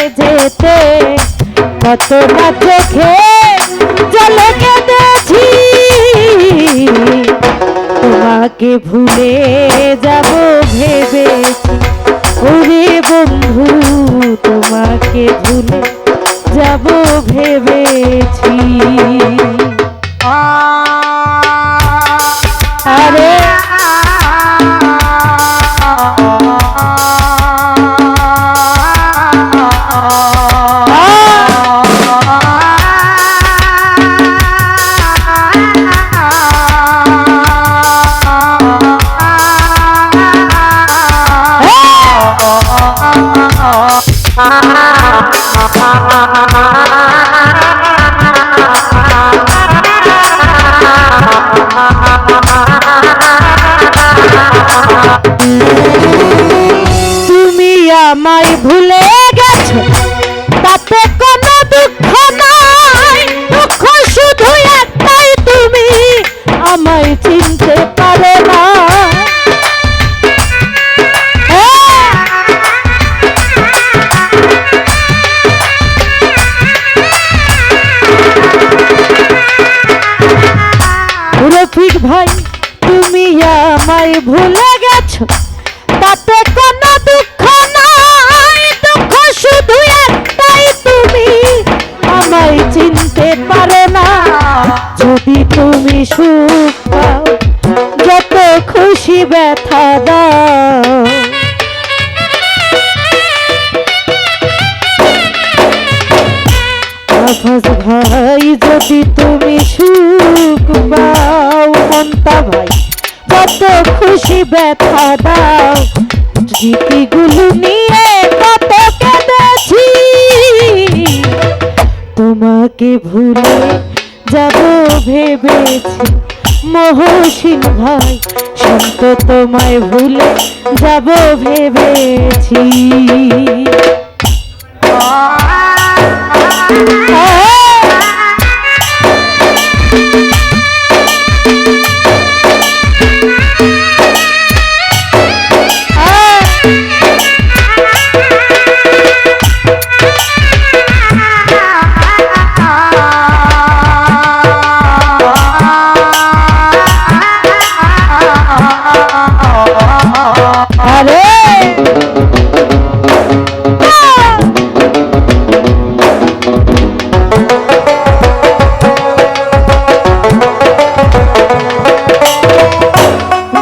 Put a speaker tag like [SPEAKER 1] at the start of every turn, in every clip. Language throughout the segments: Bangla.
[SPEAKER 1] যেতে। কত না চোখে জলে কেঁদেছি। তোমাকে ভুলে যাব ভেবেছি। ওরে বন্ধু, তোমাকে ভুলে যাব ভেবেছি। তুমি আমায় ভুলে ভুলে গেছো? তাতে কোনো দুঃখ নাই, দুঃখ শুধু একটাই তুমি। আমায় চিনতে পারো না, যদি তুমি সুখ পাও, যত খুশি ব্যথা দাও। ভাই, যদি তুমি সুখ পাও, মন্তা ভাই কত খুশি ব্যথা দাও। স্মৃতিগুলো নিয়ে কত কেঁদেছি। তোমাকে ভুলে যাব ভেবেছি। মহসিন ভাই সন্ত তোমায় ভুলে যাব ভেবেছি।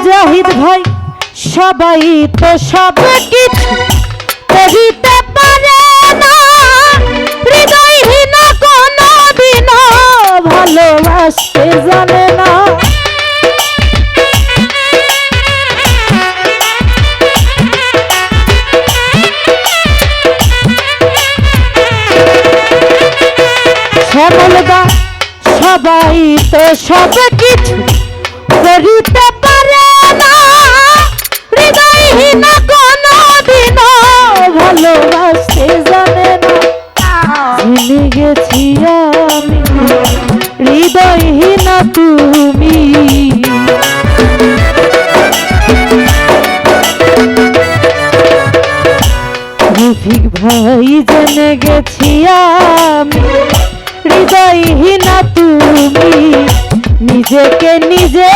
[SPEAKER 1] জাহিদ ভাই সবাই তো সব সব কিছু করিতে পারে না। হৃদয়হীন কোনো দিন ভালোবাসতে জানে না। ভুলে গেছি আমি হৃদয়হীন তুমি। রফিক ভাই জেনে গেছি আমি হৃদয়হীন তুমি। নিজেকে নিজে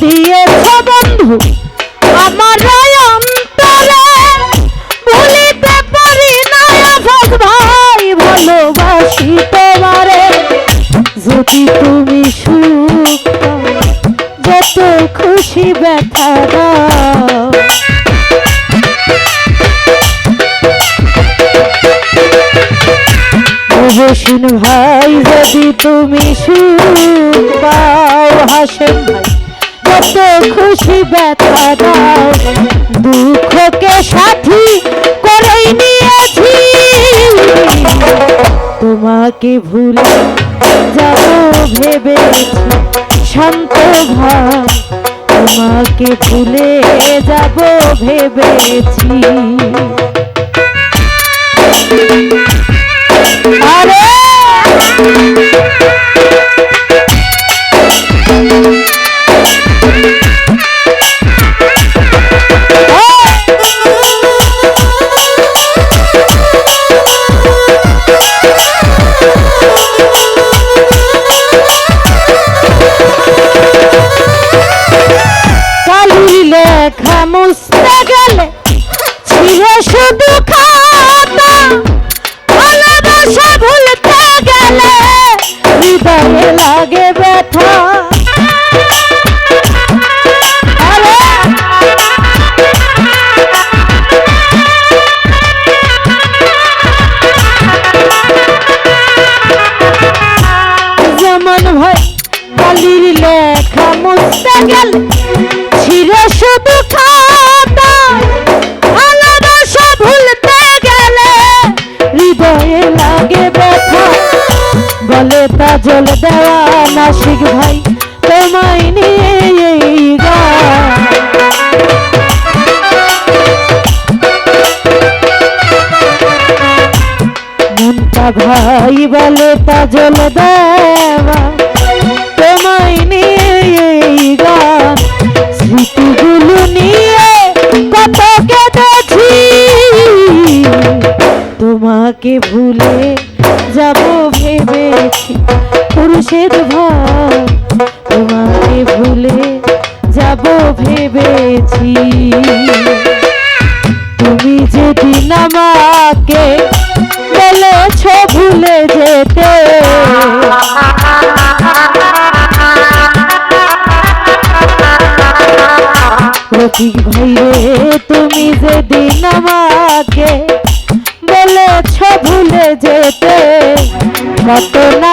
[SPEAKER 1] দিয়েছ বন্ধু, আমার অন্তরে ভুলিতে পারি না ভাই, ভালোবাসি তোমারে। যদি তুমি সুখ যত খুশি ব্যথা ভাই, যদি তুমি সুখ পাও, হাসেন ভাই যত খুশি দাও। দুঃখকে সাথী করেই নিয়েছি। তোমাকে ভুলে যাব ভেবেছি, শান্ত ভাই তোমাকে ভুলে যাব ভেবেছি। নাসিক ভাই, তোমায় নিয়ে মনটা ভাই বলে তা জল দেওয়া, তোমায় নিয়ে এই স্মৃতিগুলো নিয়ে কত কেটেছি তোমাকে ভুলে যাব ভেবেছি পুরুষের ভাই তোমাকে ভুলে যাব ভেবেছি। তুমি যেদিন বলেছ ভুলে যেতে। ভাই তুমি বলেছ ভুলে যেতে। কত না